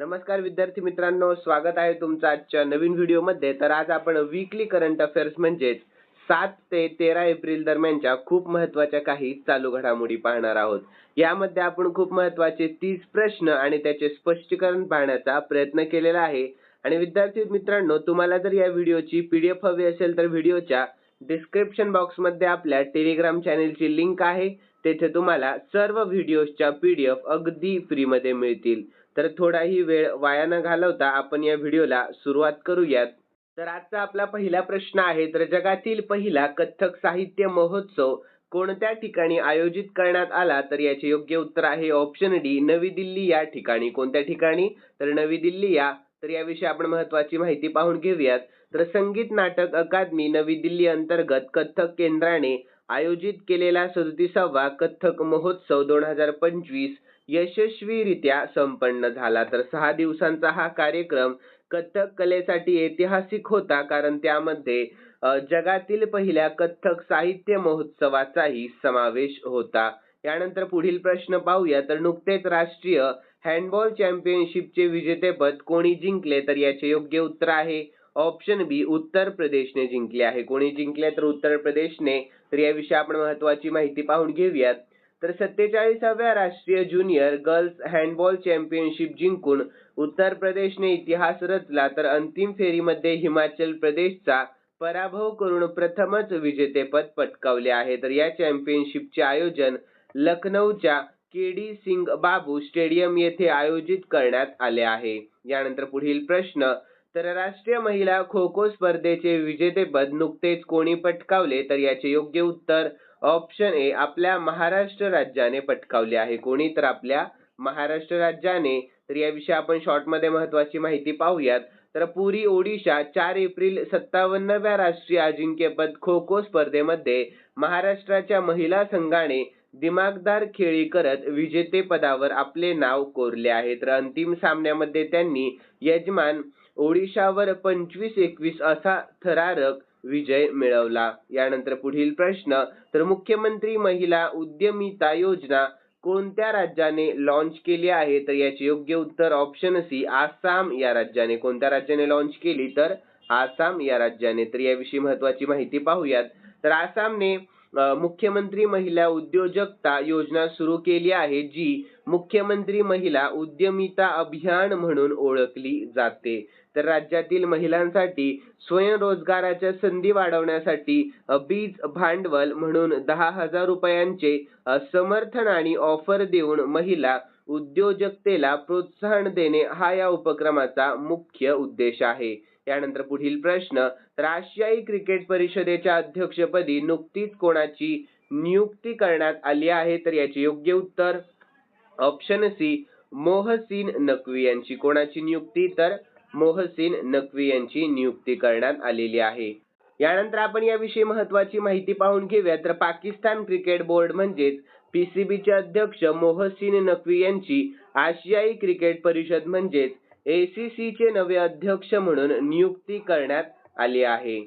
नमस्कार विद्यार्थी मित्रांनो स्वागत आहे तुमचं आजच्या नवीन व्हिडिओमध्ये. तर आज आपण वीकली करंट अफेअर्स म्हणजेच सात ते तेरा एप्रिल दरम्यानच्या खूप महत्त्वाच्या काही चालू घडामोडी पाहणार आहोत. यामध्ये आपण खूप महत्त्वाचे तीस प्रश्न आणि त्याचे स्पष्टीकरण पाहण्याचा प्रयत्न केलेला आहे. आणि विद्यार्थी मित्रांनो तुम्हाला जर या व्हिडिओची पीडीएफ हवी असेल तर व्हिडिओच्या डिस्क्रिप्शन बॉक्समध्ये आपल्या टेलिग्राम चॅनेलची लिंक आहे. तेथे तुम्हाला सर्व व्हिडिओच्या पीडीएफ अगदी फ्रीमध्ये मिळतील. तर थोडाही वेळ वाया न घालवता आपण या व्हिडिओला सुरुवात करूयात. तर आजचा आपला पहिला प्रश्न आहे तर जगातील पहिला कथ्थक साहित्य महोत्सव कोणत्या ठिकाणी आयोजित करण्यात आला? तर याचे योग्य उत्तर आहे ऑप्शन डी नवी दिल्ली या ठिकाणी. कोणत्या ठिकाणी? तर नवी दिल्ली या. तर याविषयी आपण महत्वाची माहिती पाहून घेऊयात. तर संगीत नाटक अकादमी नवी दिल्ली अंतर्गत कथ्थक केंद्राने आयोजित केलेला सदतीसावा कथ्थक महोत्सव दोन हजार पंचवीस यशस्वीरित्या संपन्न झाला. तर सहा दिवसांचा हा कार्यक्रम कथ्थक कलेसाठी ऐतिहासिक होता. कारण त्यामध्ये जगातील पहिल्या कथ्थक साहित्य महोत्सवाचाही समावेश होता. यानंतर पुढील प्रश्न पाहूया. तर नुकतेच राष्ट्रीय हँडबॉल चॅम्पियनशिपचे विजेतेपद कोणी जिंकले? तर याचे योग्य उत्तर आहे. ऑप्शन बी उत्तर प्रदेशने जिंकले आहे. कोणी जिंकले? तर उत्तर प्रदेशने. तर याविषयी आपण महत्वाची माहिती पाहून घेऊयात. तर सत्तेचाळीसाव्या राष्ट्रीय ज्युनियर गर्ल्स हँडबॉल चॅम्पियनशिप जिंकून उत्तर प्रदेशने इतिहास रचला तर अंतिम फेरीमध्ये हिमाचल प्रदेशचा पराभव करून प्रथमच विजेतेपद पटकावले आहे. तर या चॅम्पियनशिपचे आयोजन लखनौच्या K D Singh Babu stadium येथे आयोजित करण्यात आले आहे. यानंतर पुढील प्रश्न तर राष्ट्रीय महिला खो खो स्पर्धेचे विजेतेपद नुकतेच कोणी पटकावले? तर याचे योग्य उत्तर ऑप्शन ए आपल्या महाराष्ट्र राज्याने पटकावले आहे. कोणी तर आपल्या महाराष्ट्र राज्याने. तर याविषयी आपण शॉर्टमध्ये महत्वाची माहिती पाहूयात. तर पुरी ओडिशा चार एप्रिल सत्तावन्नव्या राष्ट्रीय अजिंक्यपद खो खो स्पर्धेमध्ये महाराष्ट्राच्या महिला संघाने दिमागदार खेळी करत विजेतेपदावर आपले नाव कोरले आहे. तर अंतिम सामन्यामध्ये त्यांनी यजमान ओडिशावर पंचवीस एकवीस असा थरारक विजय मिळवला. यानंतर पुढील प्रश्न तर मुख्यमंत्री महिला उद्यमिता योजना कोणत्या राज्याने लॉन्च केली आहे? तर याचे योग्य उत्तर ऑप्शन सी आसाम या राज्याने. कोणत्या राज्याने लॉन्च केली? तर आसाम या राज्याने. तर याविषयी महत्वाची माहिती पाहूयात. तर आसामने मुख्यमंत्री महिला उद्योजकता योजना सुरू केली आहे जी मुख्यमंत्री महिला उद्यमिता अभियान म्हणून ओळखली जाते. तर राज्यातील महिलांसाठी स्वयंरोजगाराच्या संधी वाढवण्यासाठी बीज भांडवल म्हणून दहा हजार रुपयांचे समर्थन आणि ऑफर देऊन महिला उद्योजकतेला प्रोत्साहन देणे हा या उपक्रमाचा मुख्य उद्देश आहे. यानंतर पुढील प्रश्न तर आशियाई क्रिकेट परिषदेच्या अध्यक्षपदी नुकतीच कोणाची नियुक्ती करण्यात आली आहे? तर याचे योग्य उत्तर ऑप्शन सी मोहसिन नकवी यांची. कोणाची नियुक्ती? तर मोहसिन नकवी यांची नियुक्ती करण्यात आलेली आहे. यानंतर आपण याविषयी महत्वाची माहिती पाहून घेऊया. तर पाकिस्तान क्रिकेट बोर्ड म्हणजेच पीसीबीचे अध्यक्ष मोहसिन नकवी यांची आशियाई क्रिकेट परिषद म्हणजेच एसीसीचे नवे अध्यक्ष म्हणून नियुक्ती करण्यात आली आहे.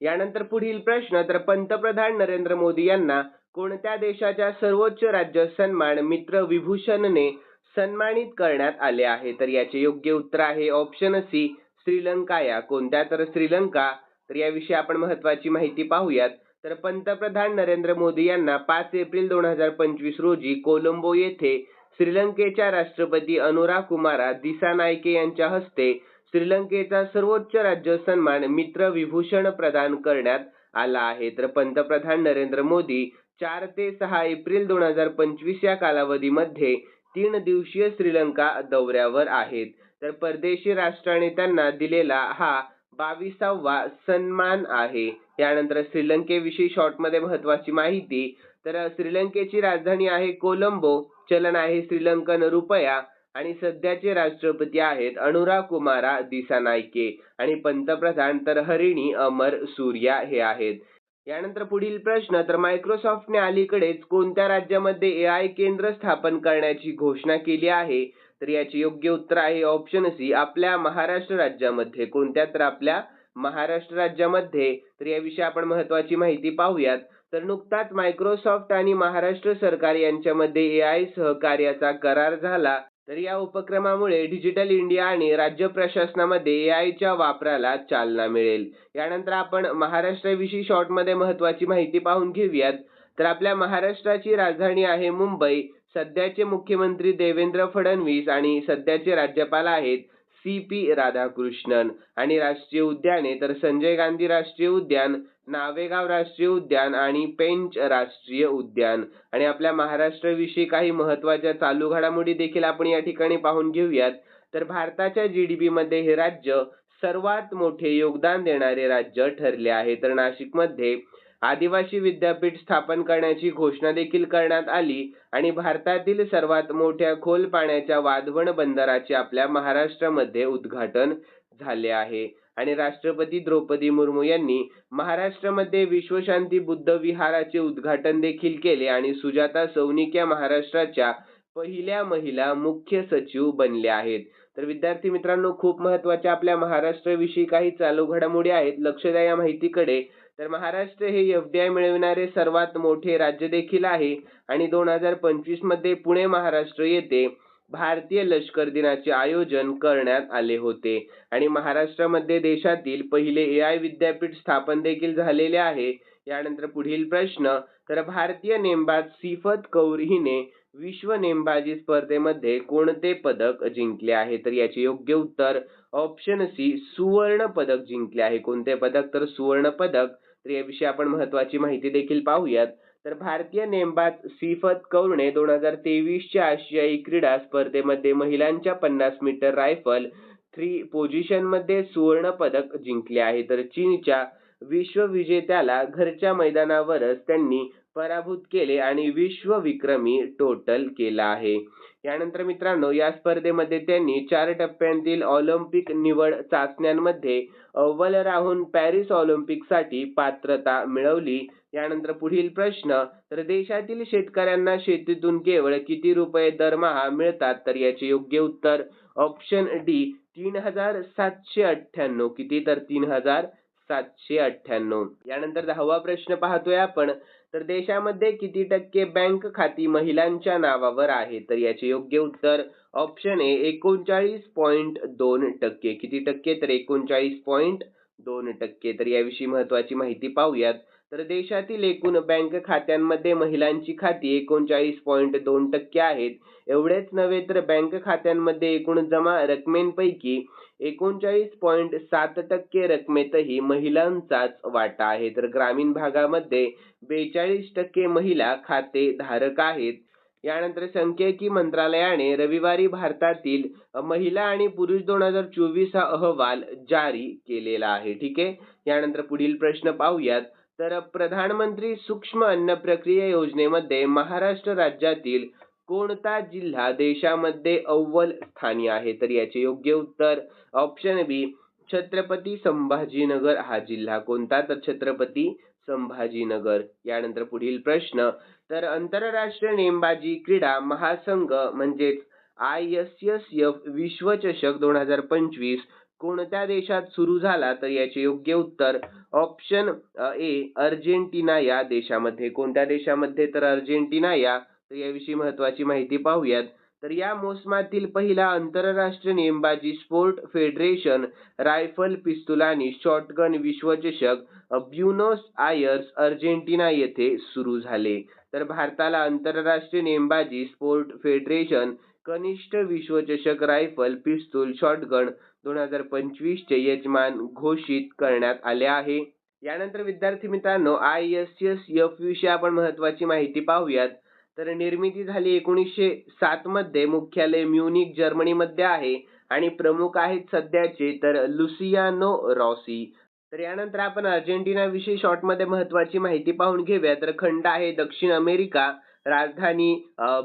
यानंतर पुढील प्रश्न तर पंतप्रधान नरेंद्र मोदी यांना कोणत्या देशाच्या सर्वोच्च राज्य सन्मान मित्र विभूषणने सन्मानित करण्यात आले आहे. तर याचे योग्य उत्तर आहे ऑप्शन सी श्रीलंका या. कोणत्या? तर श्रीलंका. तर याविषयी आपण महत्वाची माहिती पाहूयात. तर पंतप्रधान नरेंद्र मोदी यांना पाच एप्रिल दोन हजार पंचवीस रोजी कोलंबो येथे श्रीलंकेच्या राष्ट्रपती अनुरा कुमारा दिसानायके यांच्या हस्ते श्रीलंकेचा सर्वोच्च राज्य सन्मान मित्र विभूषण प्रदान करण्यात आला आहे. तर पंतप्रधान नरेंद्र मोदी चार ते सहा एप्रिल दोन हजार पंचवीस या कालावधीमध्ये तीन दिवसीय श्रीलंका दौऱ्यावर आहेत. तर परदेशी राष्ट्राने त्यांना दिलेला हा बावीसावा सन्मान आहे. यानंतर श्रीलंकेविषयी शॉर्टमध्ये महत्वाची माहिती तर श्रीलंकेची राजधानी आहे कोलंबो चलन आहे श्रीलंकन रुपया आणि सध्याचे राष्ट्रपती आहेत अनुरा कुमारा दिसानायके आणि पंतप्रधान तर हरिणी अमर सूर्या हे आहेत. यानंतर पुढील प्रश्न तर मायक्रोसॉफ्टने अलीकडेच कोणत्या राज्यामध्ये ए आय केंद्र स्थापन करण्याची घोषणा केली आहे? तर याचे योग्य उत्तर आहे ऑप्शन सी आपल्या महाराष्ट्र राज्यामध्ये. कोणत्या तर आपल्या महाराष्ट्र राज्यामध्ये? तर याविषयी आपण महत्वाची माहिती पाहूयात. तर नुकताच मायक्रोसॉफ्ट आणि महाराष्ट्र सरकार यांच्यामध्ये ए आय सहकार्याचा करार झाला. तर या उपक्रमामुळे डिजिटल इंडिया आणि राज्य प्रशासनामध्ये एआयच्या वापराला चालना मिळेल. यानंतर आपण महाराष्ट्राविषयी शॉर्टमध्ये महत्त्वाची माहिती पाहून घेऊयात. तर आपल्या महाराष्ट्राची राजधानी आहे मुंबई. सध्याचे मुख्यमंत्री देवेंद्र फडणवीस आणि सध्याचे राज्यपाल आहेत सी पी राधाकृष्णन. आणि राष्ट्रीय उद्याने तर संजय गांधी राष्ट्रीय उद्यान नावेगाव राष्ट्रीय उद्यान आणि पेंच राष्ट्रीय उद्यान. आणि आपल्या महाराष्ट्राविषयी काही महत्त्वाच्या चालू घडामोडी देखील आपण या ठिकाणी पाहून घेऊयात. तर भारताच्या जीडीपी मध्ये हे राज्य सर्वात मोठे योगदान देणारे राज्य ठरले आहे. तर नाशिकमध्ये आदिवासी विद्यापीठ स्थापन करण्याची घोषणा देखील करण्यात आली आणि भारतातील सर्वात मोठ्या खोल पाण्याच्या वाधवण बंदराचे आपल्या महाराष्ट्रामध्ये उद्घाटन झाले आहे. आणि राष्ट्रपती द्रौपदी मुर्मू यांनी महाराष्ट्रामध्ये विश्वशांती बुद्ध विहाराचे उद्घाटन देखील केले आणि सुजाता सौनिक या महाराष्ट्राच्या पहिल्या महिला मुख्य सचिव बनल्या आहेत. तर विद्यार्थी मित्रांनो खूप महत्त्वाच्या आपल्या महाराष्ट्राविषयी काही चालू घडामोडी आहेत. लक्ष द्या या माहितीकडे. तर महाराष्ट्र हे एफ डी आय मिळविणारे सर्वात मोठे राज्य देखील आहे आणि दोन हजार पंचवीसमध्ये पुणे महाराष्ट्र येथे भारतीय लष्कर दिनाचे आयोजन करण्यात आले होते. आणि महाराष्ट्रामध्ये देशातील पहिले ए आय विद्यापीठ स्थापन देखील झालेले आहे. यानंतर पुढील प्रश्न तर भारतीय नेमबाज सिफत कौर हिने विश्व नेमबाजी स्पर्धेमध्ये कोणते पदक जिंकले आहे? तर याचे योग्य उत्तर ऑप्शन सी सुवर्ण पदक जिंकले आहे. कोणते पदक? तर सुवर्ण पदक. तर याविषयी आपण महत्वाची माहिती देखील पाहूयात. तर भारतीय नेमबाज सिफत कौरने दोन हजार तेवीसच्या आशियाई क्रीडा स्पर्धेमध्ये महिलांच्या पन्नास मीटर रायफल थ्री पोझिशनमध्ये सुवर्ण पदक जिंकले आहे. तर चीनच्या विश्वविजेत्याला घरच्या मैदानावरच त्यांनी पराभूत केले आणि विश्व विक्रमी टोटल केला आहे. यानंतर मित्रांनो या स्पर्धेमध्ये त्यांनी चार टप्प्यांतील ऑलिम्पिक निवड चाचण्यांमध्ये अव्वल राहून पॅरिस ऑलिम्पिकसाठी पात्रता मिळवली. यानंतर पुढील प्रश्न तर देशातील शेतकऱ्यांना शेतीतून केवळ किती रुपये दरमहा मिळतात तर याचे योग्य उत्तर ऑप्शन डी तीन हजार सातशे अठ्ठ्याण्णव. किती? तर तीन हजार सातशे अठ्ठ्याण्णव. यानंतर दहावा प्रश्न पाहतोय आपण. तर देशामध्ये किती टक्के बँक खाती महिलांच्या नावावर आहे? तर याचे योग्य उत्तर ऑप्शन ए एकोणचाळीस पॉईंट दोन टक्के. किती टक्के? तर एकोणचाळीस पॉईंट दोन टक्के. तर याविषयी महत्वाची माहिती पाहूयात. तर देशातील एकूण बँक खात्यांमध्ये महिलांची खाती एकोणचाळीस पॉईंट दोन टक्के आहेत. एवढेच नव्हे तर बँक खात्यांमध्ये एकूण जमा रकमेपैकी एकोणचाळीस पॉईंट सात टक्के रकमेतही महिलांचाच वाटा आहे. तर ग्रामीण भागामध्ये बेचाळीस टक्के महिला खाते धारक आहेत. यानंतर संख्यकी मंत्रालयाने रविवारी भारतातील महिला आणि पुरुष दोन हजार चोवीस हा अहवाल जारी केलेला आहे. ठीक आहे? यानंतर पुढील प्रश्न पाहूयात. तर प्रधानमंत्री सूक्ष्म अन्न प्रक्रिया योजनेमध्ये महाराष्ट्र राज्यातील कोणता जिल्हा देशामध्ये अव्वल स्थानी आहे? तर याचे योग्य उत्तर ऑप्शन बी छत्रपती संभाजीनगर हा जिल्हा कोणता? तर छत्रपती संभाजीनगर. यानंतर पुढील प्रश्न तर आंतरराष्ट्रीय नेमबाजी क्रीडा महासंघ म्हणजेच आय एस एस एफ विश्वचषक दोन हजार पंचवीस कोणत्या देशात सुरू झाला तर याचे योग्य उत्तर? ऑप्शन ए अर्जेंटिना या देशामध्ये. कोणत्या देशामध्ये तर अर्जेंटिना या? तर याविषयी महत्वाची माहिती पाहूयात. तर या मोसमातील पहिला आंतरराष्ट्रीय नेमबाजी स्पोर्ट फेडरेशन रायफल पिस्तूल आणि शॉटगन विश्वचषक ब्युनोस आयर्स अर्जेंटिना येथे सुरू झाले. तर भारताला आंतरराष्ट्रीय नेमबाजी स्पोर्ट फेडरेशन कनिष्ठ विश्वचषक रायफल पिस्तूल शॉटगन दोन हजार पंचवीसचे यजमान घोषित करण्यात आले आहे. यानंतर विद्यार्थी मित्रांनो आय एस एस एफ विषयी आपण महत्वाची माहिती पाहूयात. तर निर्मिती झाली एकोणीसशे सात मध्ये. मुख्यालय म्युनिक जर्मनीमध्ये आहे आणि प्रमुख आहेत सध्याचे तर लुसियानो रॉसी. तर यानंतर आपण अर्जेंटिना विषयी शॉर्टमध्ये महत्वाची माहिती पाहून घेऊया तर खंड आहे दक्षिण अमेरिका राजधानी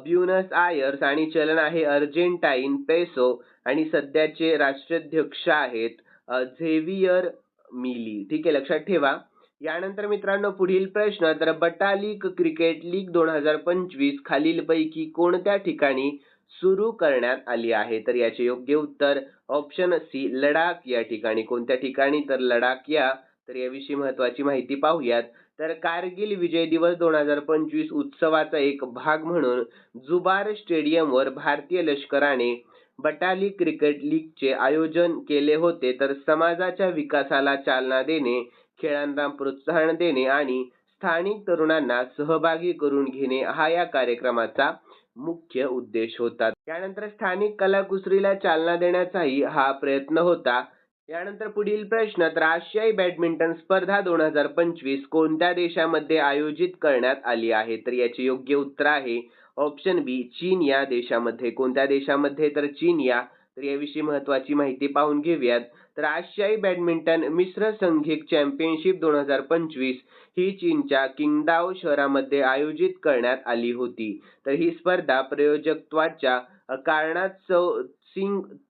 ब्युनस आयर्स आणि चलन आहे अर्जेंटाईन पेसो. आणि सध्याचे राष्ट्राध्यक्ष आहेत झेवियर मिली. ठीक आहे लक्षात ठेवा. यानंतर मित्रांनो पुढील प्रश्न तर बटा लीग क्रिकेट लीग दोन हजार पंचवीस खालीलपैकी कोणत्या ठिकाणी सुरू करण्यात आली आहे? तर याचे योग्य उत्तर ऑप्शन सी लडाख. या ठिकाणी कोणत्या ठिकाणी? तर लडाख या. तर याविषयी महत्वाची माहिती पाहूयात. तर कारगिल विजय दिवस दोन हजार पंचवीस उत्सवाचा एक भाग म्हणून जुबार स्टेडियमवर भारतीय लष्कराने बटाली क्रिकेट लीगचे आयोजन केले होते तर समाजाच्या विकासाला चालना देणे खेळांना प्रोत्साहन देणे आणि स्थानिक तरुणांना सहभागी करून घेणे हा या कार्यक्रमाचा मुख्य उद्देश होता. त्यानंतर स्थानिक कलाकुसरीला चालना देण्याचाही हा प्रयत्न होता. यानंतर पुढील प्रश्न तर आशियाई बॅडमिंटन स्पर्धा दोन हजार पंचवीस कोणत्या देशामध्ये आयोजित करण्यात आली आहे? तर याचे योग्य उत्तर आहे ऑप्शन बी चीन या देशामध्ये. कोणत्या देशामध्ये? तर चीन या. तर याविषयी महत्वाची माहिती पाहून घेऊयात. तर आशियाई बॅडमिंटन मिश्र संघिक चॅम्पियनशिप दोन हजार पंचवीस ही चीनच्या किंगदाओ शहरामध्ये आयोजित करण्यात आली होती. तर ही स्पर्धा प्रयोजकत्वाच्या कारणास्तव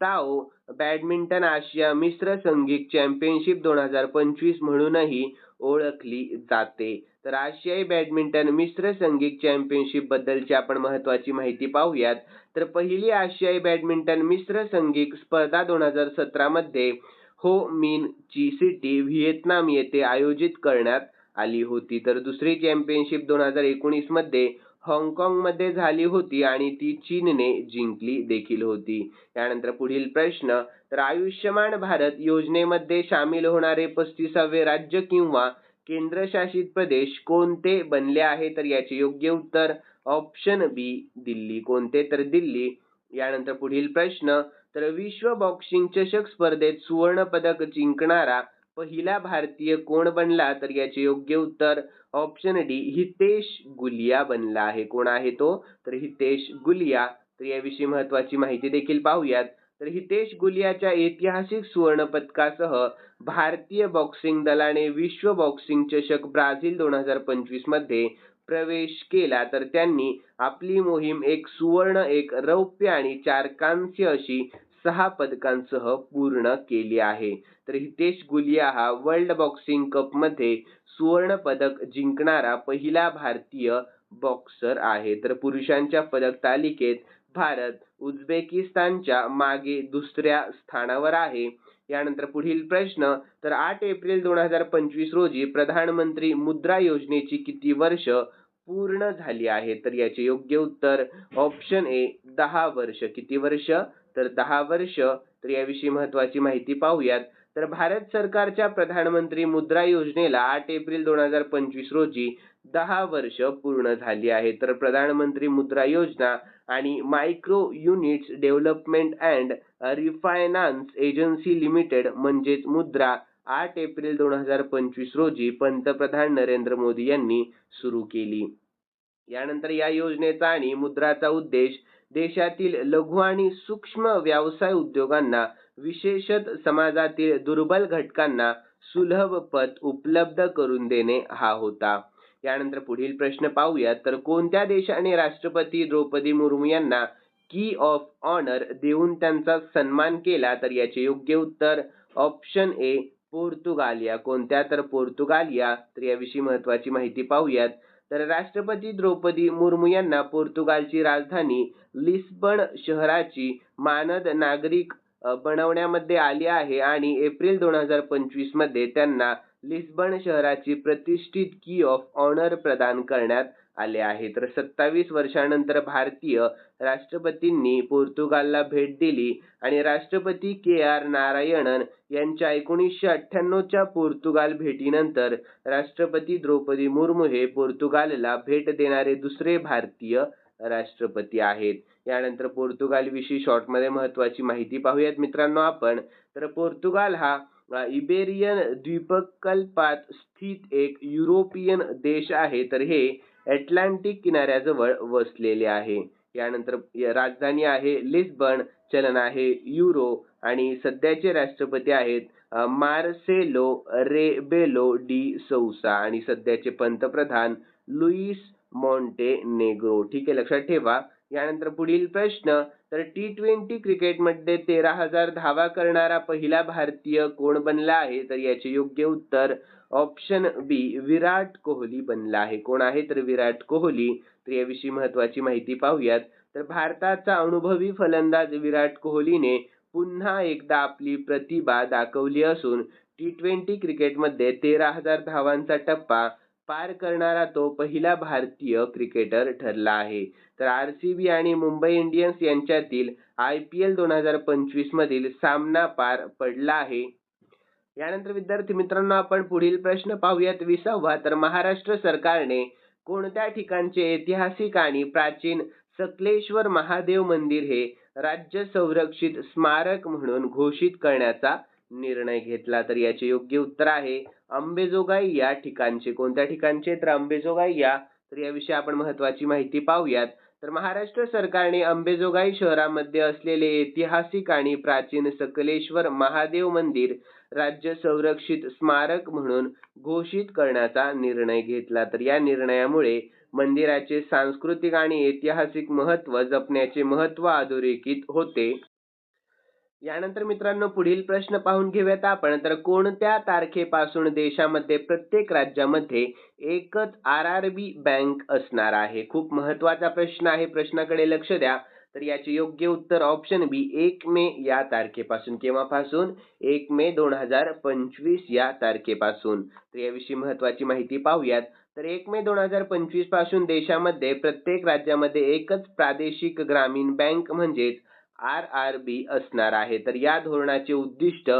ताओ बॅडमिंटन आशिया मिश्र संघिक चॅम्पियनशिप दोन हजार पंचवीस म्हणूनही ओळखली जाते. तर आशियाई बॅडमिंटन मिश्र संघिक चॅम्पियनशिप बद्दलची आपण महत्वाची माहिती पाहूयात. तर पहिली आशियाई बॅडमिंटन मिश्र संघिक स्पर्धा दोन हजार सतरा मध्ये हो मिन ची सिटी व्हिएतनाम येथे आयोजित करण्यात आली होती. तर दुसरी चॅम्पियनशिप दोन हजार एकोणीसमध्ये हाँगकाँगमध्ये झाली होती आणि ती चीनने जिंकली देखील होती. यानंतर पुढील प्रश्न तर आयुष्यमान भारत योजनेमध्ये सामील होणारे पस्तीसावे राज्य किंवा केंद्रशासित प्रदेश कोणते बनले आहे? तर याचे योग्य उत्तर ऑप्शन बी दिल्ली. कोणते? तर दिल्ली. यानंतर पुढील प्रश्न तर विश्व बॉक्सिंग चषक स्पर्धेत सुवर्ण पदक जिंकणारा पहिला भारतीय कोण बनला? तर याचे योग्य उत्तर ऑप्शन डी हितेश गुलिया बनला आहे. कोण आहे तो? तर हितेश गुलिया. तर याविषयी महत्वाची माहिती देखील पाहूयात. तर हितेश गुलियाच्या ऐतिहासिक सुवर्ण पदकासह भारतीय बॉक्सिंग दलाने विश्व बॉक्सिंग चषक ब्राझील दोन हजार पंचवीसमध्ये प्रवेश केला. तर त्यांनी आपली मोहीम एक सुवर्ण एक रौप्य आणि चार कांस्य अशी सहा पदकांसह पूर्ण केली आहे. तर हितेश गुलिया हा वर्ल्ड बॉक्सिंग कपमध्ये सुवर्ण पदक जिंकणारा पहिला भारतीय बॉक्सर आहे. तर पुरुषांच्या पदक तालिकेत भारत उझबेकिस्तानच्या मागे दुसऱ्या स्थानावर आहे. यानंतर पुढील प्रश्न तर आठ एप्रिल दोन हजार पंचवीस रोजी प्रधानमंत्री मुद्रा योजनेची किती वर्ष पूर्ण झाली आहे? तर याचे योग्य उत्तर ऑप्शन ए दहा वर्ष. किती वर्ष? तर दहा वर्ष तर याविषयी महत्वाची माहिती पाहूयात. तर भारत सरकारच्या प्रधानमंत्री मुद्रा योजनेला आठ एप्रिल दोन हजार पंचवीस रोजी दहा वर्ष पूर्ण झाली आहे तर प्रधानमंत्री मुद्रा योजना आणि micro units development and refinance agency limited म्हणजेच मुद्रा आठ एप्रिल दोन हजार पंचवीस रोजी पंतप्रधान नरेंद्र मोदी यांनी सुरू केली. यानंतर या योजनेचा आणि मुद्राचा उद्देश देशातील लघु आणि सूक्ष्म व्यवसाय उद्योगांना विशेषत समाजातील दुर्बल घटकांना सुलभ पत उपलब्ध करून देणे हा होता. यानंतर पुढील प्रश्न पाहूयात तर कोणत्या देशाने राष्ट्रपती द्रौपदी मुर्मू यांना की ऑफ ऑनर देऊन त्यांचा सन्मान केला? तर याचे योग्य उत्तर ऑप्शन ए पोर्तुगालिया कोणत्या? तर पोर्तुगालिया तर याविषयी महत्वाची माहिती पाहूयात. तर राष्ट्रपती द्रौपदी मुर्मू यांना पोर्तुगालची राजधानी लिस्बन शहराची मानद नागरिक बनवण्यामध्ये आली आहे आणि एप्रिल दोन हजार पंचवीसमध्ये त्यांना लिस्बन शहराची प्रतिष्ठित की ऑफ ऑनर प्रदान करण्यात आले आहे तर सत्तावीस वर्षानंतर भारतीय राष्ट्रपतींनी पोर्तुगालला भेट दिली आणि राष्ट्रपती के आर नारायणन यांच्या एकोणीसशे अठ्ठ्याण्णवच्या पोर्तुगाल भेटीनंतर राष्ट्रपती द्रौपदी मुर्मू हे पोर्तुगालला भेट देणारे दुसरे भारतीय राष्ट्रपती आहेत. यानंतर पोर्तुगाल विषयी शॉर्टमध्ये महत्वाची माहिती पाहूयात मित्रांनो आपण. तर पोर्तुगाल हा इबेरियन द्वीपकल्पात स्थित एक युरोपियन देश आहे. तर हे अटलांटिक किनाऱ्याजवळ वसलेले आहे. यानंतर राजधानी आहे लिस्बन चलन आहे युरो आणि सध्याचे राष्ट्रपती आहेत मार्सेलो रेबेलो डी सौसा आणि सध्याचे पंतप्रधान लुईस मॉन्टे नेग्रो ठीक आहे लक्षात ठेवा. यानंतर पुढील प्रश्न तर टी ट्वेंटी क्रिकेटमध्ये तेरा हजार धावा करणारा पहिला भारतीय कोण बनला आहे? तर याचे योग्य उत्तर ऑप्शन बी विराट कोहली बनला आहे. कोण आहे तर विराट कोहली. तर याविषयी महत्वाची माहिती पाहूयात. तर भारताचा अनुभवी फलंदाज विराट कोहलीने पुन्हा एकदा आपली प्रतिभा दाखवली असून टी ट्वेंटी क्रिकेटमध्ये तेरा हजार धावांचा टप्पा पार करणारा तो पहिला भारतीय क्रिकेटर ठरला आहे. तर आर सी बी आणि मुंबई इंडियन्स यांच्यातील आय पी एल दोन हजार पंचवीस मधील सामना पार पडला आहे. यानंतर विद्यार्थी मित्रांनो आपण पुढील प्रश्न पाहूयात. विसावा तर महाराष्ट्र सरकारने कोणत्या ठिकाणचे ऐतिहासिक आणि प्राचीन सकलेश्वर महादेव मंदिर हे राज्य संरक्षित स्मारक म्हणून घोषित करण्याचा निर्णय घेतला? तर याचे योग्य उत्तर आहे अंबेजोगाई या ठिकाणचे कोणत्या ठिकाणचे? तर अंबेजोगाई या. तर याविषयी आपण महत्वाची माहिती पाहूयात. तर महाराष्ट्र सरकारने अंबेजोगाई शहरामध्ये असलेले ऐतिहासिक आणि प्राचीन सकलेश्वर महादेव मंदिर राज्य संरक्षित स्मारक म्हणून घोषित करण्याचा निर्णय घेतला. तर या निर्णयामुळे मंदिराचे सांस्कृतिक आणि ऐतिहासिक महत्त्व जपण्याचे महत्त्व अधोरेखित होते. यानंतर मित्रांनो पुढील प्रश्न पाहून घेऊयात आपण. तर कोणत्या तारखेपासून देशामध्ये प्रत्येक राज्यामध्ये एकच आर आर बी बँक असणार आहे? खूप महत्त्वाचा प्रश्न आहे. प्रश्नाकडे लक्ष द्या. तर याचे योग्य उत्तर ऑप्शन बी एक मे या तारखेपासून केव्हापासून? एक मे दोन हजार पंचवीस या तारखेपासून. तर याविषयी महत्वाची माहिती पाहूयात. तर एक मे दोन हजार पंचवीसपासून देशामध्ये प्रत्येक राज्यामध्ये एकच प्रादेशिक ग्रामीण बँक म्हणजेच आर आर बी असणार आहे. तर या धोरणाचे उद्दिष्ट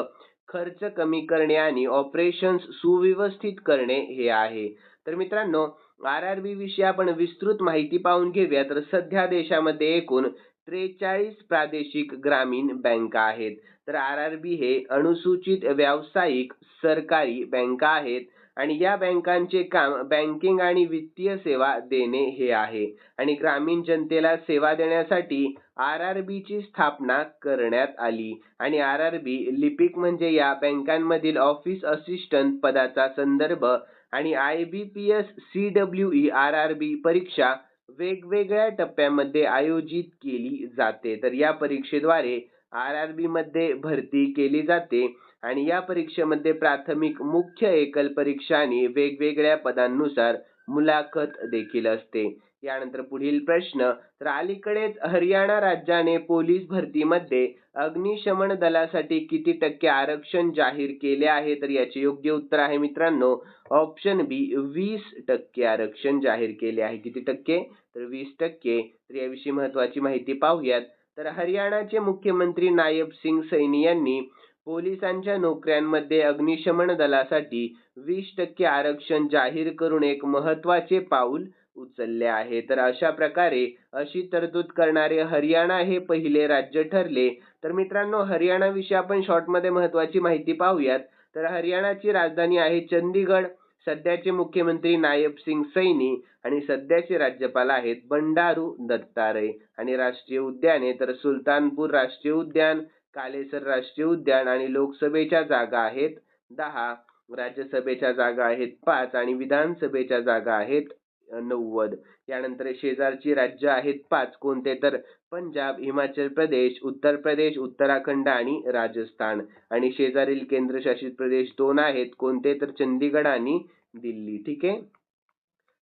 खर्च कमी करणे आणि ऑपरेशन्स सुव्यवस्थित करणे हे आहे. तर मित्रांनो आर आर बी विषयी आपण विस्तृत माहिती पाहून घेऊया. तर सध्या देशामध्ये एकूण त्रेचाळीस प्रादेशिक ग्रामीण बँका आहेत. तर आर आर बी हे अनुसूचित व्यावसायिक सरकारी बँका आहेत. आणि या बँकांचे काम बँकिंग आणि वित्तीय सेवा देणे हे आहे. आणि ग्रामीण जनतेला सेवा देण्यासाठी आर आर बीची स्थापना करण्यात आली. आणि आर आर बी लिपिक म्हणजे या बँकांमधील ऑफिस असिस्टंट पदाचा संदर्भ आणि I B P S C W E R R B परीक्षा वेगवेगळ्या टप्प्यामध्ये आयोजित केली जाते. तर या परीक्षेद्वारे आर आर बी मध्ये भरती केली जाते आणि या परीक्षेमध्ये प्राथमिक मुख्य एकल परीक्षा आणि वेगवेगळ्या पदांनुसार मुलाखत देखील असते. यानंतर पुढील प्रश्न तर अलीकडेच हरियाणा राज्याने पोलीस भरतीमध्ये अग्निशमन दलासाठी किती टक्के आरक्षण जाहीर केले आहे? तर याचे योग्य उत्तर आहे मित्रांनो ऑप्शन बी वीस टक्के आरक्षण जाहीर केले आहे. किती टक्के? तर वीस टक्के. तर याविषयी महत्वाची माहिती पाहूयात. तर हरियाणाचे मुख्यमंत्री नायब सिंग सैनी यांनी पोलिसांच्या नोकऱ्यांमध्ये अग्निशमन दलासाठी वीस टक्के आरक्षण जाहीर करून एक महत्त्वाचे पाऊल उचलले आहे. तर अशा प्रकारे अशी तरतूद करणारे हरियाणा हे पहिले राज्य ठरले. तर मित्रांनो हरियाणा विषयी आपण शॉर्टमध्ये महत्वाची माहिती पाहूयात. तर हरियाणाची राजधानी आहे चंदीगड. सध्याचे मुख्यमंत्री नायब सिंग सैनी आणि सध्याचे राज्यपाल आहेत बंडारू दत्तारय आणि राष्ट्रीय उद्याने तर सुलतानपूर राष्ट्रीय उद्यान कालेसर राष्ट्रीय उद्यान आणि लोकसभेच्या जागा आहेत दहा. राज्यसभेच्या जागा आहेत पाच आणि विधानसभेच्या जागा आहेत नव्वद. यानंतर शेजारची राज्य आहेत पाच कोणते तर? पंजाब हिमाचल प्रदेश उत्तर प्रदेश उत्तराखंड आणि राजस्थान. आणि शेजारील केंद्रशासित प्रदेश दोन आहेत कोणते तर? चंदीगड आणि दिल्ली. ठीक आहे?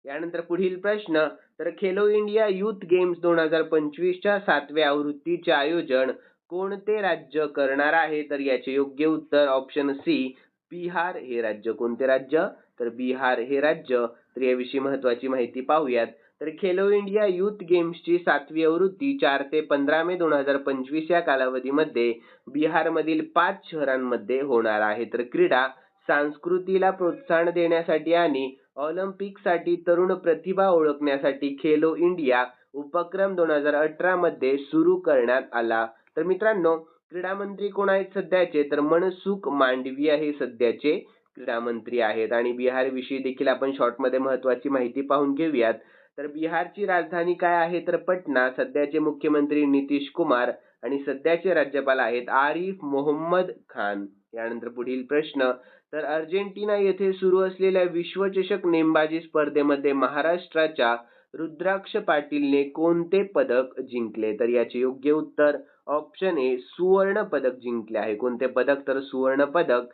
यानंतर पुढील प्रश्न तर खेलो इंडिया युथ गेम्स दोन हजार पंचवीसच्या सातव्या आवृत्तीचे आयोजन कोणते राज्य करणार आहे? तर याचे योग्य उत्तर ऑप्शन सी बिहार हे राज्य. कोणते राज्य? तर बिहार हे राज्य. तर याविषयी महत्वाची माहिती पाहूयात. तर खेलो इंडिया युथ गेम्सची सातवी आवृत्ती चार ते पंधरा मे दोन हजार पंचवीस या कालावधीमध्ये बिहारमधील पाच शहरांमध्ये होणार आहे. तर क्रीडा संस्कृतीला प्रोत्साहन देण्यासाठी आणि ऑलिम्पिकसाठी तरुण प्रतिभा ओळखण्यासाठी खेलो इंडिया उपक्रम दोन हजार अठरा मध्ये सुरू करण्यात आला. तर मित्रांनो क्रीडा मंत्री कोण आहेत सध्याचे? तर मनसुख मांडवी आहे सध्याचे. क्रीडा मंत्री आहेत. आणि बिहार विषयी देखील आपण शॉर्टमध्ये महत्वाची माहिती पाहून घेऊयात. तर बिहारची राजधानी काय आहे? तर पटना सध्याचे मुख्यमंत्री नितीश कुमार आणि सध्याचे राज्यपाल आहेत आरिफ मोहम्मद खान. यानंतर पुढील प्रश्न तर अर्जेंटिना येथे सुरू असलेल्या विश्वचषक नेमबाजी स्पर्धेमध्ये महाराष्ट्राच्या रुद्राक्ष पाटीलने कोणते पदक जिंकले? तर याचे योग्य उत्तर ऑप्शन ए सुवर्ण पदक जिंकले आहे. कोणते पदक? तर सुवर्ण पदक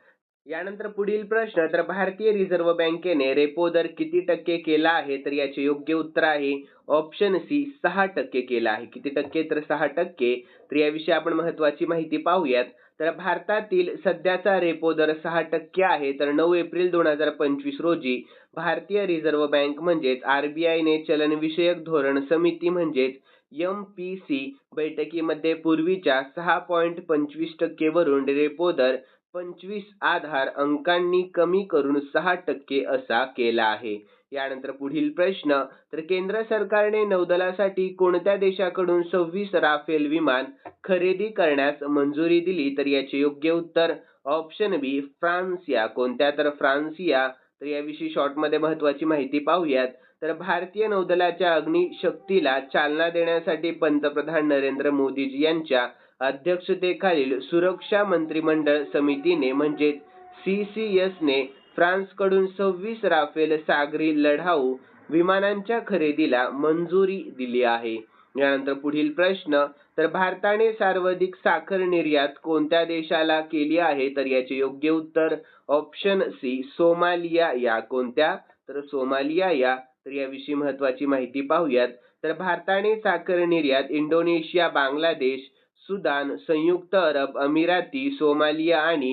यानंतर पुढील प्रश्न तर भारतीय रिझर्व्ह बँकेने रेपो दर किती टक्के केला आहे? तर याचे योग्य उत्तर आहे ऑप्शन सी सहा टक्के केला आहे. किती टक्के? तर सहा टक्के. तर याविषयी आपण महत्वाची माहिती पाहूयात. तर भारतातील सध्याचा रेपो दर सहा टक्के आहे. तर नऊ एप्रिल दोन हजार पंचवीस रोजी भारतीय रिझर्व्ह बँक म्हणजेच आरबीआयने चलनविषयक धोरण समिती म्हणजेच एम पी सी बैठकीमध्ये पूर्वीच्या सहा पॉईंट पंचवीस टक्केवरून रेपो दर पंचवीस आधार अंकांनी कमी करून सहा टक्के असा केला आहे. यानंतर पुढील प्रश्न तर केंद्र सरकारने नौदलासाठी कोणत्या देशाकडून सव्वीस राफेल विमान खरेदी करण्यास मंजुरी दिली तर याचे योग्य उत्तर ऑप्शन बी फ्रान्स या कोणत्या तर फ्रान्स या तर याविषयी शॉर्टमध्ये महत्वाची माहिती पाहूयात. तर भारतीय नौदलाच्या अग्निशक्तीला चालना देण्यासाठी पंतप्रधान नरेंद्र मोदीजी यांच्या अध्यक्षतेखालील सुरक्षा मंत्रिमंडळ समितीने म्हणजेच सी सी एस ने फ्रान्सकडून सव्वीस राफेल सागरी लढाऊ विमानांच्या खरेदीला मंजुरी दिली आहे. यानंतर पुढील प्रश्न तर भारताने सर्वाधिक साखर निर्यात कोणत्या देशाला केली आहे? तर याचे योग्य उत्तर ऑप्शन सी सोमालिया. या कोणत्या? तर सोमालिया या. तर याविषयी महत्वाची माहिती पाहूयात. तर भारताने साखर निर्यात इंडोनेशिया बांगलादेश सुदान संयुक्त अरब अमिराती सोमालिया आणि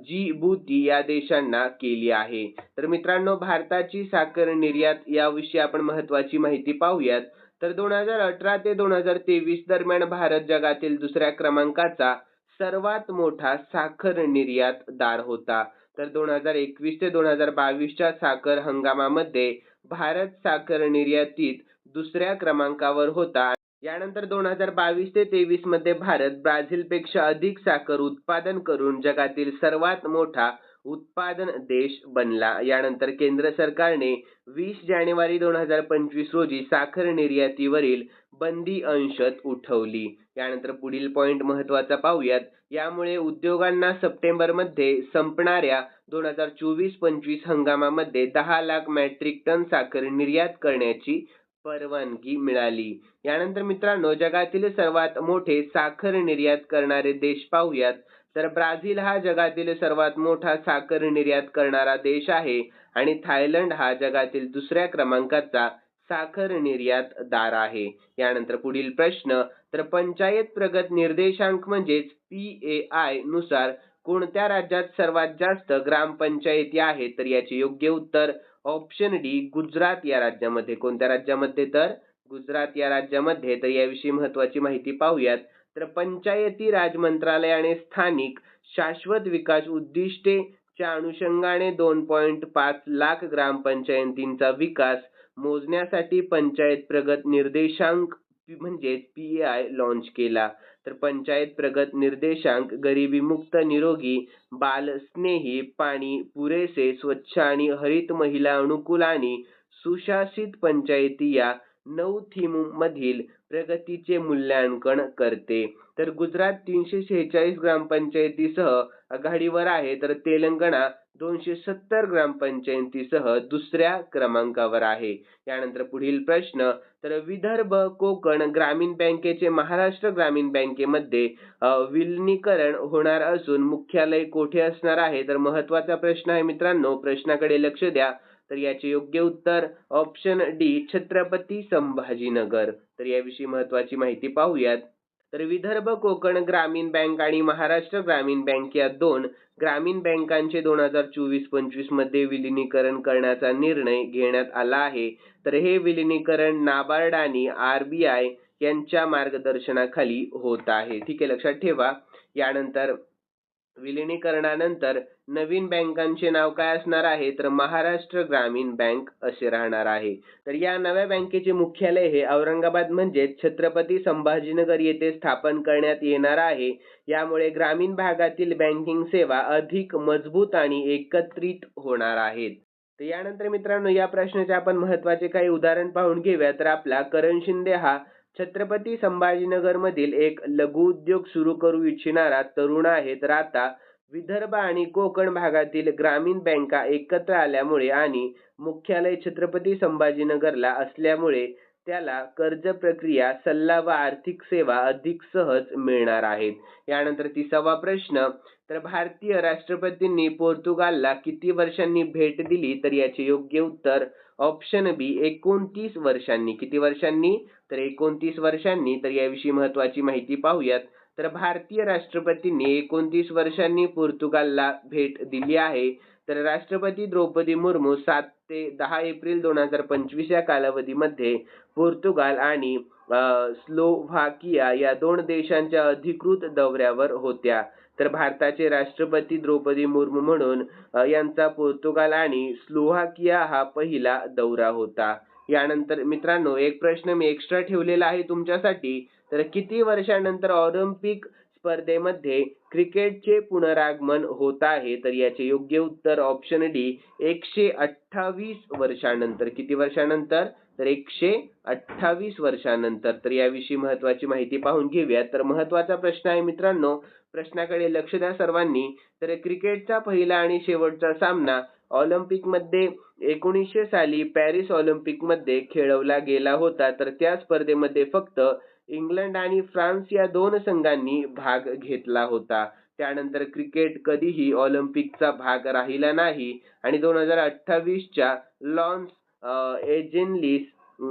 जिबुती या देशांना केली आहे. तर मित्रांनो भारताची साखर निर्यात याविषयी आपण महत्वाची माहिती पाहूयात. तर दोन हजार अठरा ते दोन हजार तेवीस दरम्यान भारत जगातील दुसऱ्या क्रमांकाचा सर्वात मोठा साखर निर्यातदार होता. तर दोन हजार एकवीस ते दोन हजार बावीसच्या साखर हंगामामध्ये भारत साखर निर्यातीत दुसऱ्या क्रमांकावर होता यानंतर दोन हजार बावीस ते तेवीसमध्ये भारत ब्राझीलपेक्षा अधिक साखर उत्पादन करून जगातील सर्वात मोठा उत्पादन देश बनला. यानंतर केंद्र सरकारने वीस जानेवारी दोन हजार पंचवीस रोजी साखर निर्यातीवरील बंदी अंशत उठवली. यानंतर पुढील पॉइंट महत्त्वाचा पाहूयात. यामुळे उद्योगांना सप्टेंबरमध्ये संपणाऱ्या दोन हजार चोवीस पंचवीस हंगामामध्ये दहा लाख मॅट्रिक टन साखर निर्यात करण्याची परवानगी मिळाली. यानंतर मित्रांनो जगातील सर्वात मोठे साखर निर्यात करणारे देश पाहूयात. तर ब्राझील हा जगातील सर्वात मोठा साखर निर्यात करणारा देश आहे आणि थायलंड हा जगातील दुसऱ्या क्रमांकाचा साखर निर्यातदार आहे. यानंतर पुढील प्रश्न तर पंचायत प्रगत निर्देशांक म्हणजेच पी ए आयनुसार कोणत्या राज्यात सर्वात जास्त ग्रामपंचायती आहेत? तर याचे योग्य उत्तर ऑप्शन डी गुजरात या राज्यामध्ये. कोणत्या राज्यामध्ये? तर गुजरात या राज्यामध्ये. तर याविषयी महत्वाची माहिती पाहूयात. तर पंचायती राज मंत्रालयाने स्थानिक शाश्वत विकास उद्दिष्टे च्या अनुषंगाने दोन पॉईंट पाच लाख ग्रामपंचायतींचा विकास मोजण्यासाठी पंचायत प्रगत निर्देशांक म्हणजेच पी आय लॉन्च केला. तर पंचायत प्रगत निर्देशांक गरिबी मुक्त निरोगी बाल स्नेही पाणी पुरेसे स्वच्छ आणि हरित महिला अनुकूल आणि सुशासित पंचायती या नऊ थीम मधील प्रगतीचे मूल्यांकन करते. तर गुजरात तीनशे शेहेचाळीस ग्रामपंचायतीसह आघाडीवर आहे तर तेलंगणा दोनशे सत्तर ग्रामपंचायतीसह दुसऱ्या क्रमांकावर आहे. यानंतर पुढील प्रश्न तर विदर्भ कोकण ग्रामीण बँकेचे महाराष्ट्र ग्रामीण बँकेमध्ये विलिनीकरण होणार असून मुख्यालय कोठे असणार आहे? तर महत्त्वाचा प्रश्न आहे मित्रांनो प्रश्नाकडे लक्ष द्या. तर याचे योग्य उत्तर ऑप्शन डी छत्रपती संभाजीनगर. तर याविषयी महत्वाची माहिती पाहूयात. तर विदर्भ कोकण ग्रामीण बँक आणि महाराष्ट्र ग्रामीण बँक या दोन ग्रामीण बँकांचे दोन हजार चोवीस पंचवीसमध्ये विलिनीकरण करण्याचा निर्णय घेण्यात आला आहे. तर हे विलिनीकरण नाबार्ड आणि आरबीआय यांच्या मार्गदर्शनाखाली होत आहे. ठीक आहे लक्षात ठेवा. यानंतर विलिनीकरणानंतर नवीन बँकांचे नाव काय असणार आहे? तर महाराष्ट्र ग्रामीण बँक असे राहणार आहे. तर या नव्या बँकेचे मुख्यालय हे औरंगाबाद म्हणजे छत्रपती संभाजीनगर येथे स्थापन करण्यात येणार आहे. यामुळे ग्रामीण भागातील बँकिंग सेवा अधिक मजबूत आणि एकत्रित होणार आहेत. तर यानंतर मित्रांनो या प्रश्नाचे आपण महत्त्वाचे काही उदाहरण पाहून घेऊया. तर आपला करण शिंदे हा छत्रपती संभाजीनगर मधील एक लघु उद्योग सुरू करू इच्छिणारा तरुण आहे तर आता विदर्भ आणि कोकण भागातील ग्रामीण बँका एकत्र आल्यामुळे आणि मुख्यालय छत्रपती संभाजीनगरला असल्यामुळे त्याला कर्ज प्रक्रिया सल्ला व आर्थिक सेवा अधिक सहज मिळणार आहेत यानंतर तिसावा प्रश्न तर भारतीय राष्ट्रपतींनी पोर्तुगालला किती वर्षांनी भेट दिली? तर याचे योग्य उत्तर ऑप्शन बी एकोणतीस वर्षांनी. किती वर्षांनी? तर एकोणतीस वर्षांनी तर याविषयी महत्वाची माहिती पाहूयात. तर भारतीय राष्ट्रपतींनी एकोणतीस वर्षांनी पोर्तुगालला भेट दिली आहे. तर राष्ट्रपती द्रौपदी मुर्मू सात ते दहा एप्रिल दोन हजार पंचवीस या कालावधीमध्ये पोर्तुगाल आणि स्लोव्हाकिया या दोन देशांच्या अधिकृत दौऱ्यावर होत्या. तर भारताचे राष्ट्रपती द्रौपदी मुर्मू म्हणून यांचा पोर्तुगाल आणि स्लोव्हाकिया हा पहिला दौरा होता. यानंतर मित्रांनो एक प्रश्न मी एक्स्ट्रा ठेवलेला आहे तुमच्यासाठी. तर किती वर्षानंतर ऑलिम्पिक स्पर्धेमध्ये क्रिकेटचे पुनरागमन होत आहे? तर याचे योग्य उत्तर ऑप्शन डी एकशे अठ्ठावीस वर्षानंतर. किती वर्षानंतर? तर एकशे अठ्ठावीस वर्षानंतर. तर याविषयी महत्वाची माहिती पाहून घेऊयात तर महत्त्वाचा प्रश्न आहे मित्रांनो प्रश्नाकडे लक्ष द्या सर्वांनी. तर क्रिकेटचा पहिला आणि शेवटचा सामना ऑलिम्पिकमध्ये एकोणीसशे साली पॅरिस ऑलिम्पिकमध्ये खेळवला गेला होता. तर त्या स्पर्धेमध्ये फक्त इंग्लंड आणि फ्रान्स या दोन संघांनी भाग घेतला होता. त्यानंतर क्रिकेट कधीही ऑलिम्पिकचा भाग राहिला नाही. आणि दोन हजार अठ्ठावीसच्या लॉन्स एजेनलिस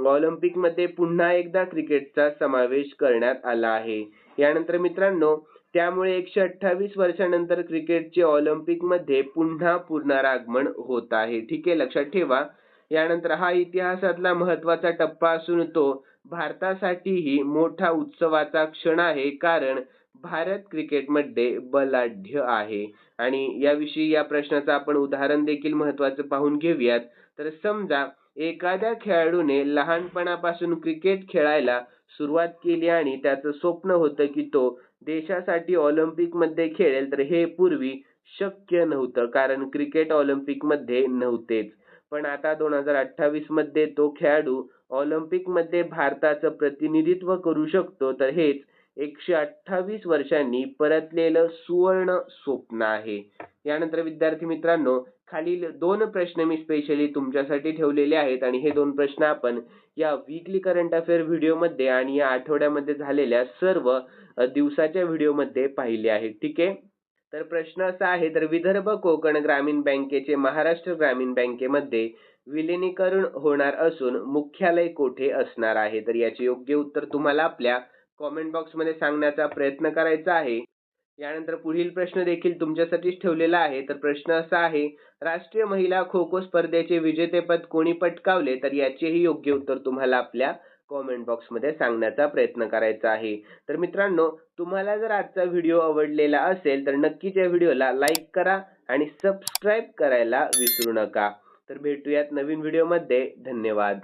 ऑलिम्पिकमध्ये पुन्हा एकदा क्रिकेटचा समावेश करण्यात आला आहे. यानंतर मित्रांनो त्यामुळे एकशे अठ्ठावीस वर्षानंतर क्रिकेटचे ऑलिम्पिकमध्ये पुन्हा पुनरागमन होत आहे. ठीक आहे लक्षात ठेवा. यानंतर हा इतिहासातला महत्त्वाचा टप्पा असून तो भारतासाठीही मोठा उत्सवाचा क्षण आहे कारण भारत क्रिकेटमध्ये बलाढ्य आहे. आणि याविषयी या प्रश्नाचं आपण उदाहरण देखील महत्वाचं पाहून घेऊयात. तर समजा एखाद्या खेळाडूने लहानपणापासून क्रिकेट खेळायला सुरुवात केली आणि त्याचं स्वप्न होतं की तो देशासाठी ऑलिम्पिकमध्ये खेळेल तर हे पूर्वी शक्य नव्हतं कारण क्रिकेट ऑलिम्पिकमध्ये नव्हतेच. पण आता दोन हजार अठ्ठावीसमध्ये तो खेळाडू ऑलिम्पिकमध्ये भारताचं प्रतिनिधित्व करू शकतो तर हेच एकशे अठ्ठावीस वर्षांनी परतलेलं सुवर्ण स्वप्न आहे. यानंतर विद्यार्थी मित्रांनो खालील दोन प्रश्न मी स्पेशली तुमच्यासाठी ठेवलेले आहेत आणि हे दोन प्रश्न आपण या वीकली करंट अफेअर व्हिडिओमध्ये आणि या आठवड्यामध्ये झालेल्या सर्व दिवसाच्या व्हिडिओमध्ये पाहिले आहेत. ठीक आहे? तर प्रश्न असा आहे तर विदर्भ कोकण ग्रामीण बँकेचे महाराष्ट्र ग्रामीण बँकेमध्ये विलिनीकरण होणार असून मुख्यालय कोठे असणार आहे? तर याचे योग्य उत्तर तुम्हाला आपल्या कॉमेंट बॉक्समध्ये सांगण्याचा प्रयत्न करायचा आहे. यानंतर पुढील प्रश्न देखील तुमच्यासाठीच ठेवलेला आहे. तर प्रश्न असा आहे राष्ट्रीय महिला खो खो स्पर्धेचे विजेतेपद कोणी पटकावले? तर याचेही योग्य उत्तर तुम्हाला आपल्या कॉमेंट बॉक्समध्ये सांगण्याचा प्रयत्न करायचा आहे. तर मित्रांनो तुम्हाला जर आजचा व्हिडिओ आवडलेला असेल तर नक्कीच या व्हिडिओला लाईक करा आणि सबस्क्राईब करायला विसरू नका. तर भेटूयात नवीन व्हिडिओमध्ये धन्यवाद.